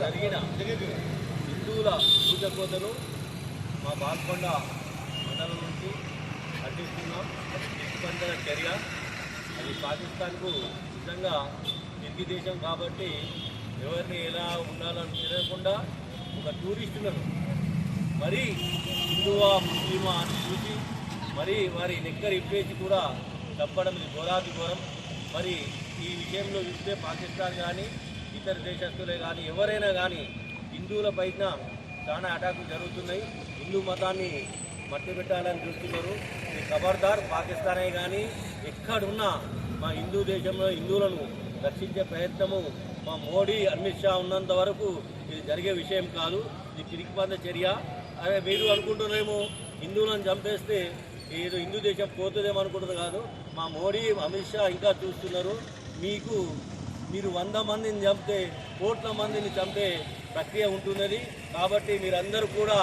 జరిగిన హిందువుల పూజ కోతను మా బాల్కొండ మండలం నుంచి ఖండిస్తున్నాం అది పాకిస్తాన్కు ఖచ్చితంగా తిరిగి దేశం కాబట్టి ఎవరిని ఎలా ఉండాలని తెలియకుండా ఒక టూరిస్టులను మరీ హిందువా ముస్లిమా అని చూసి మరి వారి నెక్కర్ ఇప్పేసి కూడా చంపడం ఇది ఘోరాతి ఘోరం మరి ఈ విషయంలో చూస్తే పాకిస్తాన్ కానీ ఇతర దేశస్తులే కానీ ఎవరైనా కానీ హిందువుల పైన చాలా అటాకులు జరుగుతున్నాయి. హిందూ మతాన్ని మట్టి పెట్టాలని చూస్తున్నారు. ఇది ఖబర్దార్ పాకిస్తానే కానీ ఎక్కడున్నా మా హిందూ దేశంలో హిందువులను రక్షించే ప్రయత్నము మా మోడీ అమిత్ షా ఉన్నంత వరకు ఇది జరిగే విషయం కాదు. ఇది పిరికిపంద చర్య. అదే మీరు అనుకుంటున్నారేమో హిందువులను చంపేస్తే ఏదో హిందూ దేశం పోతుందేమో అనుకుంటుంది కాదు. మా మోడీ అమిత్ షా ఇంకా చూస్తున్నారు. మీకు మీరు వంద మందిని చంపితే కోట్ల మందిని చంపే ప్రక్రియ ఉంటున్నది. కాబట్టి మీరందరూ కూడా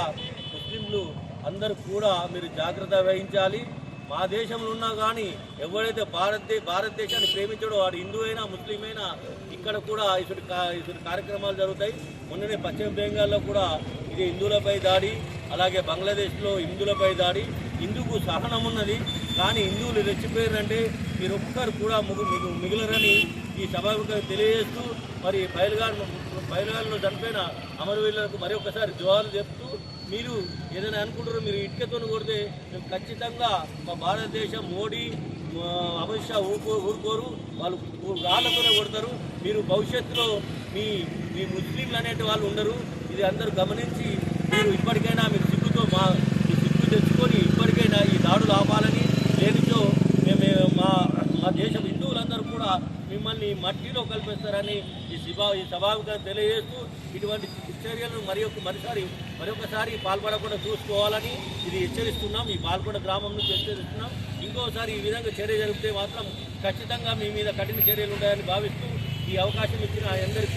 ముస్లింలు అందరూ కూడా మీరు జాగ్రత్త వహించాలి. మా దేశంలో ఉన్నా కానీ ఎవరైతే భారతదే భారతదేశాన్ని ప్రేమించడో వాడు హిందూ అయినా ముస్లిం అయినా ఇక్కడ కూడా ఇటువంటి కా- ఇటువంటి కార్యక్రమాలు జరుగుతాయి. మొన్ననే పశ్చిమ బెంగాల్లో కూడా ఇది హిందువులపై దాడి అలాగే బంగ్లాదేశ్లో హిందువులపై దాడి హిందువుకు సహనం ఉన్నది. కానీ హిందువులు రెచ్చిపోయారంటే మీరు ఒక్కరు కూడా మిగు మిగిలరని ఈ సభకు తెలియజేస్తూ మరి బయలుగారు బయలుగారులో చనిపోయిన అమరవీరులకు మరి ఒకసారి జవాబు చెప్తూ మీరు ఏదైనా అనుకుంటారో మీరు ఇటుకతో కొడితే మేము ఖచ్చితంగా మా భారతదేశం మోడీ అమిత్ షా ఊరుకో ఊరుకోరు. వాళ్ళు రాళ్ళతోనే కొడతారు. మీరు భవిష్యత్తులో మీ మీ ముస్లింలు అనేటి వాళ్ళు ఉండరు. ఇది అందరూ గమనించి మీరు ఇప్పటికైనా మీరు సిగ్గుతో మా మీ సిగ్గు తెచ్చుకొని ఇప్పటికైనా ఈ దాడులు ఆపాలని లేనిచో మేము మా మా దేశం హిందువులందరూ కూడా మిమ్మల్ని మట్టిలో కల్పిస్తారని ఈ సభా ఈ సభాగా తెలియజేస్తూ ఇటువంటి చర్యలను మరి ఒక మరిసారి మరొకసారి పాల్పడకుండా చూసుకోవాలని ఇది హెచ్చరిస్తున్నాం. ఈ పాల్పడ గ్రామం నుంచి హెచ్చరిస్తున్నాం. ఇంకోసారి ఈ విధంగా చర్య జరిగితే మాత్రం ఖచ్చితంగా మీ మీద కఠిన చర్యలు ఉంటాయని భావిస్తూ ఈ అవకాశం ఇచ్చిన అందరికీ